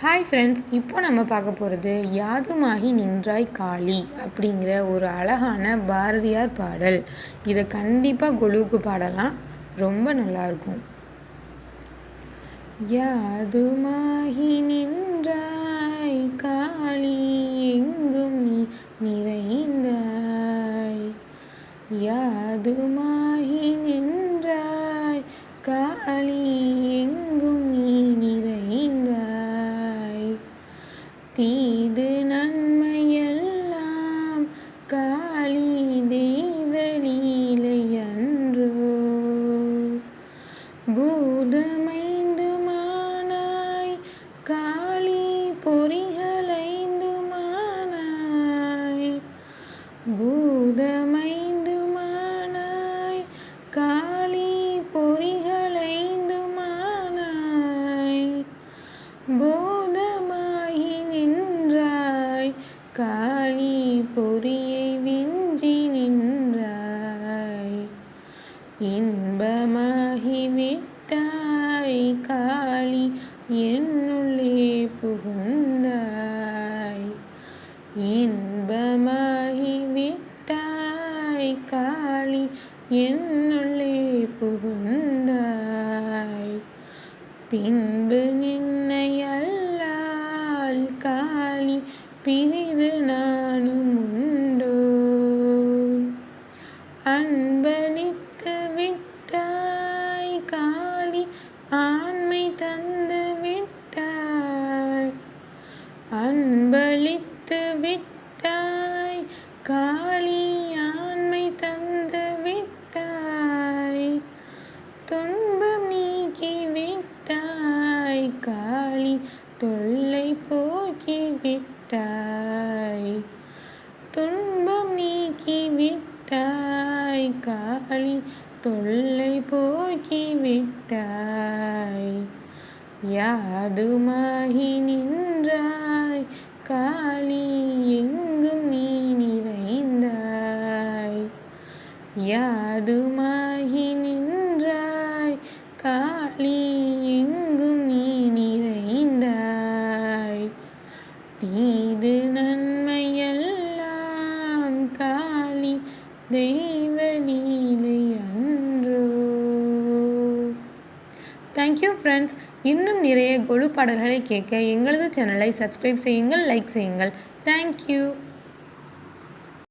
Hi friends இப்போ நம்ம பார்க்க போகிறது யாதுமாகி நின்றாய் காளி அப்படிங்கிற ஒரு அழகான பாரதியார் பாடல். இதை கண்டிப்பாக குழுவுக்கு பாடலாம். ரொம்ப நல்லாயிருக்கும் யாதுமாகி நின்றாய் காளி எங்கும் நீ நிறைந்தாய்? யாதுமாகி நின்றாய் காளி தீது நன்மையெல்லாம் காளி தெய்வலீலை அன்றோ. பூதமைந்து மானாய் காளி பொறிகளைந்து மானாய் பூதமைந்து மானாய் காளி பொறிகளைந்து மானாய் காளி பொறியை விஞ்சி நின்றாய். இன்பமாகி விட்டாய் காளி என்னுள்ளே புகுந்தாய். இன்பமாகி விட்டாய் காளி என்னுள்ளே புகுந்தாய். பின்பு நீ காளி பிரிது நானும் உண்டோ? அன்பளித்து விட்டாய் காளி ஆண்மை தந்து விட்டாய். அன்பளித்து விட்டாய் காளி விட்டாய். துன்பம் நீக்கி விட்டாய் காளி தொல்லை போக்கி விட்டாய் யாதுமாகி நின்றாய். காளி எங்கும் நீ நிறைந்தாய். யா தெய்வலீலை அன்றோ. தேங்க்யூ ஃப்ரெண்ட்ஸ் இன்னும் நிறைய கொழு பாடல்களை கேட்க எங்களது சேனலை சப்ஸ்கிரைப் செய்யுங்கள் லைக் செய்யுங்கள். தேங்க்யூ